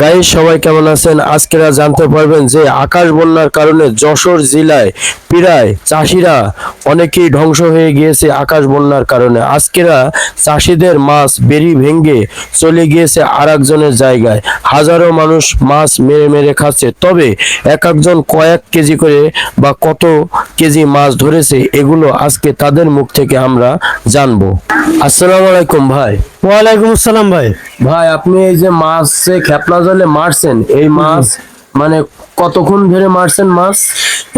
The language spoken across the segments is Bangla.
গাইস সবাই কেমন আছেন? আজকেরা জানতে পারবেন যে আকাশ বন্যার কারণে যশোর জেলায় প্রায় চাষিরা অনেকেই ধ্বংস হয়ে গিয়েছে আকাশ বন্যার কারণে। আজকেরা চাষিদের মাছ বেরি ভেঙ্গে চলে গিয়েছে আর একজনের জায়গায়। হাজারো মানুষ মাছ মেরে মেরে খাচ্ছে। তবে এক একজন কয়েক কেজি করে বা কত কেজি মাছ ধরেছে, এগুলো আজকে তাদের মুখ থেকে আমরা জানব। আসসালামু আলাইকুম ভাই। ওয়ালাইকুম আসসালাম ভাই। ভাই আপনি এই যে মাছ খেপলা জলে মারছেন এই মাছ মানে কতক্ষণ ধরে মারছেন মাছ?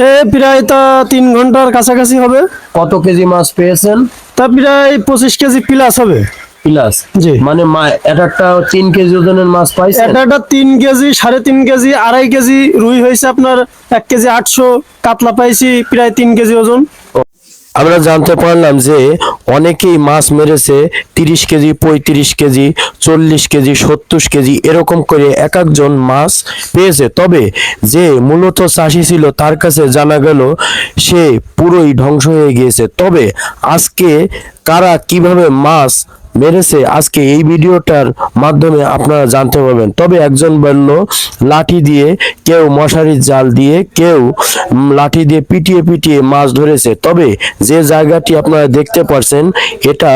এ প্রায় তা তিন ঘণ্টার কাছাকাছি হবে। কত কেজি মাছ পেয়েছেন? তা প্রায় পঁচিশ কেজি প্লাস হবে। প্লাস? জি। মানে এটা একটা তিন কেজি ওজনের মাছ পাইছেন? এটা একটা তিন কেজি সাড়ে তিন কেজি আড়াই কেজি রুই হয়েছে আপনার এক কেজি আটশো কাতলা পাইছি প্রায় তিন কেজি ওজন। আমরা জানতে পারলাম যে অনেকেই মাছ মেরেছে তিরিশ কেজি, পঁয়ত্রিশ কেজি, চল্লিশ কেজি, সত্তর কেজি এরকম করে এক একজন মাছ পেয়েছে। তবে যে মূলত চাষি ছিল তার কাছে জানা গেল সে পুরোই ধ্বংস হয়ে গিয়েছে। তবে আজকে কারা কীভাবে মাছ মেরেছে। আজকে এই ভিডিওটার মাধ্যমে আপনারা জানতে পারবেন। তবে একজন বলল, লাঠি দিয়ে কেউ মশারির জাল দিয়ে কেউ লাঠি দিয়ে পিটিয়ে পিটিয়ে মাছ ধরেছে। তবে যে জায়গাটি আপনারা দেখতে পাচ্ছেন এটা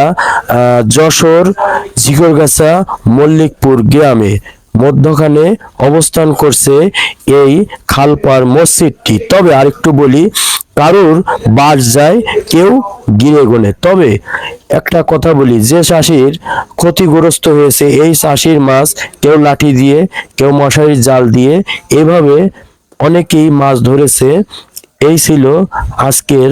যশোর ঝিকরগাছা মল্লিকপুর গ্রামে। মধ্যখানে অবস্থান করছে এই খালপার মসজিদটি। তবে আরেকটু বলি, কারুর বাস যায় কেউ গিরে গোলে। তবে একটা কথা বলি, যে চাষির ক্ষতিগ্রস্ত হয়েছে, এই চাষির মাছ কেউ লাঠি দিয়ে, কেউ মশারির জাল দিয়ে, এভাবে অনেকেই মাছ ধরেছে। এই ছিল আজকের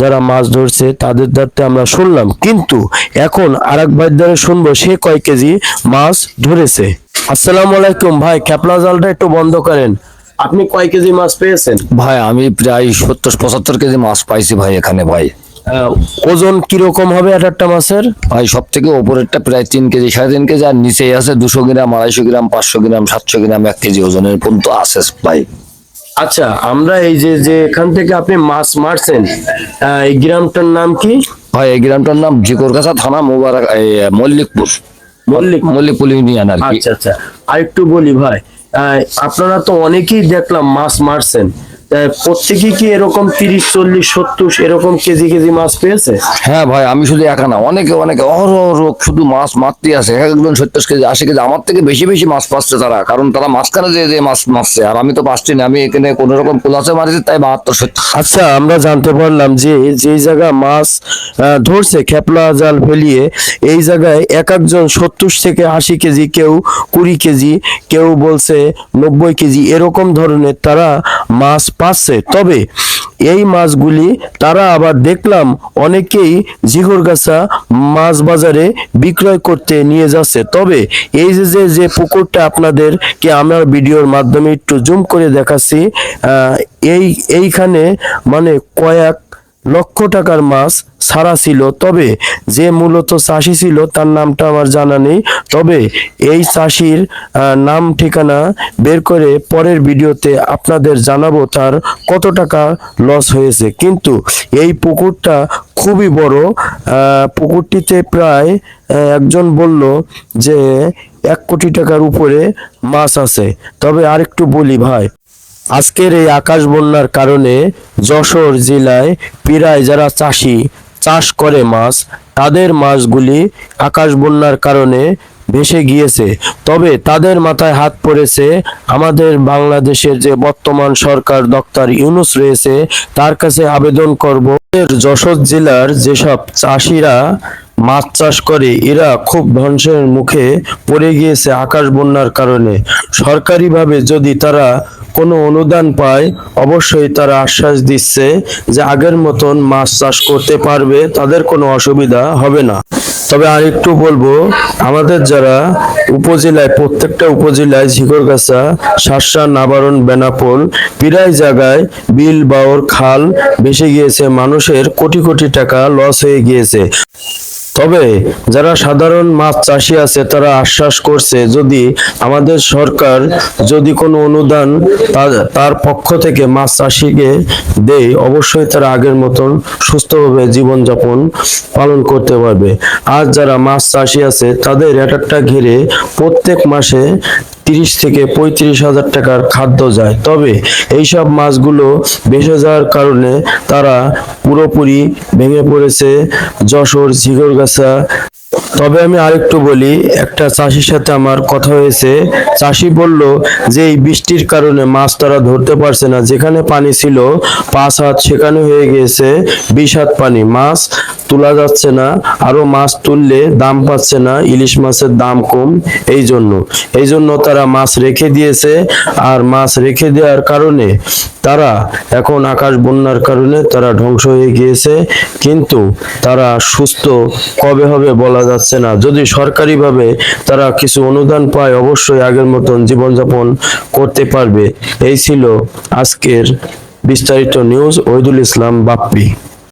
যারা মাছ ধরছে, তাদের দ্বারতে আমরা শুনলাম। কিন্তু এখন আরেক ভাই দ্বারা শুনব, সে কয় কেজি মাছ ধরেছে। আসসালামু আলাইকুম ভাই, খেপলা জালটা একটু বন্ধ করেন। আপনি কয় কেজি মাছ পেয়েছেন? ভাই, আমি প্রায় সত্তর পঁচাত্তর কেজি মাছ পাইছি ভাই এখানে ভাই। ওজন কীরকম হবে এক একটা মাছের? ভাই সব থেকে ওপরেরটা প্রায় তিন কেজি সাড়ে তিন কেজি আর নিচেই আছে দুশো গ্রাম আড়াইশো গ্রাম পাঁচশো গ্রাম সাতশো গ্রাম এক কেজি ওজনের পর্যন্ত আছে ভাই। আচ্ছা আমরা এই যে যে এখান থেকে আপনি মাছ মারছেন এই গ্রামটার নাম কি? ভাই এই গ্রামটার নাম জিকরগাছা থানা মোবারক মল্লিকপুর। মল্লিক মল্লিকপুর। ইউনিয়ন আর কি। আচ্ছা আচ্ছা। আরেকটু বলি ভাই আপনারা তো অনেকেই দেখলাম মাছ মারছেন। আহ, প্রত্যেকেই কি এরকম তিরিশ চল্লিশ সত্তর এরকম কেজি কেজি মাছ পেয়েছে? হ্যাঁ ভাই আমি শুধু একা না অনেকে অনেকে অহরহ শুধু মাছ মারতে আসে। এক একজন সত্তর কেজি আশি কেজি আমার থেকে বেশি বেশি মাছ পাচ্ছে তারা কারণ তারা মাঝখানে যে যে মাছ মারছে আর আমি তো পাচ্ছি না আমি এখানে কোন রকম কুলাসে মারিছি তাই বাহাত্তর সত্তর। আচ্ছা আমরা জানতে পারলাম যে যে জায়গা মাছ ধরছে খেপলা জাল ফেলিয়ে এই জায়গায় এক একজন সত্তর থেকে আশি কেজি কেউ কুড়ি কেজি কেউ বলছে নব্বই কেজি এরকম ধরনের তারা মাছ পাচ্ছে। তবে এই মাছগুলি তারা আবার দেখলাম অনেকেই ঝিগরগাছা মাছ বাজারে বিক্রয় করতে নিয়ে যাচ্ছে। তবে এই যে যে যে পুকুরটা আপনাদেরকে আমার ভিডিওর মাধ্যমে একটু জুম করে দেখাচ্ছি এই, এইখানে মানে কয়েক লক্ষ টাকার মাছ ছাড়া ছিল। তবে যে মূলত চাষি ছিল, তার নামটা আমার জানা নেই। তবে এই চাষির নাম, ঠিকানা বের করে পরের ভিডিওতে আপনাদের জানাব তার কত টাকা লস হয়েছে। কিন্তু এই পুকুরটা খুবই বড়। পুকুরটিতে প্রায় একজন বলল যে এক কোটি টাকার উপরে মাছ আছে। তবে আরেকটু বলি ভাই। আজকের এই আকাশ বন্যার কারণে যশোর জেলায় প্রায় যারা চাষি চাষ করে মাছ, তাদের মাছগুলি আকাশ বন্যার কারণে ভেসে গিয়েছে। তবে তাদের মাথায় হাত পড়েছে আমাদের বাংলাদেশের যে বর্তমান সরকার ডক্টর ইউনুস রয়েছে, তার কাছে আবেদন করব। যশোর জেলার যেসব চাষিরা মাছ চাষ করে, এরা খুব ধ্বংসের মুখে পড়ে গিয়েছে আকাশ বন্যার কারণে। সরকারিভাবে যদি তারা কোনো অনুদান পায়, অবশ্যই তারা আশ্বাস দিচ্ছে যে আগের মতন মাছ চাষ করতে পারবে, তাদের কোনো অসুবিধা হবে না। তবে আরেকটু বলব, আমাদের যারা উপজেলায়, প্রত্যেকটা উপজেলায় ঝিকরগাছা শাসা, নাবারণ, বেনাপোল, প্রায় জায়গায় বিল বাওর খাল ভেসে গিয়েছে, মানুষের কোটি কোটি টাকা লস হয়ে গিয়েছে। তবে যারা সাধারণ মাছ চাষি আছে, তারা আশ্বাস করছে যদি আমাদের সরকার যদি কোনো অনুদান তার- পক্ষ থেকে মাছ চাষিকে দেয়, অবশ্যই তারা আগের মতন সুস্থভাবে জীবনযাপন পালন করতে পারবে। আর যারা মাছ চাষি আছে, তাদের এক একটা ঘিরে প্রত্যেক মাসে তিরিশ থেকে পঁয়ত্রিশ হাজার টাকার খাদ্য যায়। তবে এইসব মাছগুলো বেঁচে যাওয়ার কারণে তারা পুরোপুরি ভেঙে পড়েছে। যশোর ঝিগরগাছা তবে আমি আরেকটু বলি, একটা চাষির সাথে আমার কথা হয়েছে। চাষি বলল যে, এই বৃষ্টির কারণে মাছ তারা ধরতে পারছে না। যেখানে পানি ছিল, পাঁচ হাত সেখানে হয়ে গিয়েছে বিশ হাত পানি। মাছ তোলা যাচ্ছে না আরও মাছ তুললে দাম পাচ্ছে না, ইলিশ মাছের দাম কম, এই জন্য। এই জন্য তারা মাছ রেখে দিয়েছে, আর মাছ রেখে দেওয়ার কারণে তারা এখন আকাশ বন্যার কারণে তারা ধ্বংস হয়ে গিয়েছে। কিন্তু তারা সুস্থ কবে হবে বলা যাচ্ছে না। যদি সরকারিভাবে তারা কিছু অনুদান পায়, অবশ্যই আগের মতন জীবনযাপন করতে পারবে। এই ছিল আজকের বিস্তারিত নিউজ ওইদুল ইসলাম, বাপ্পি।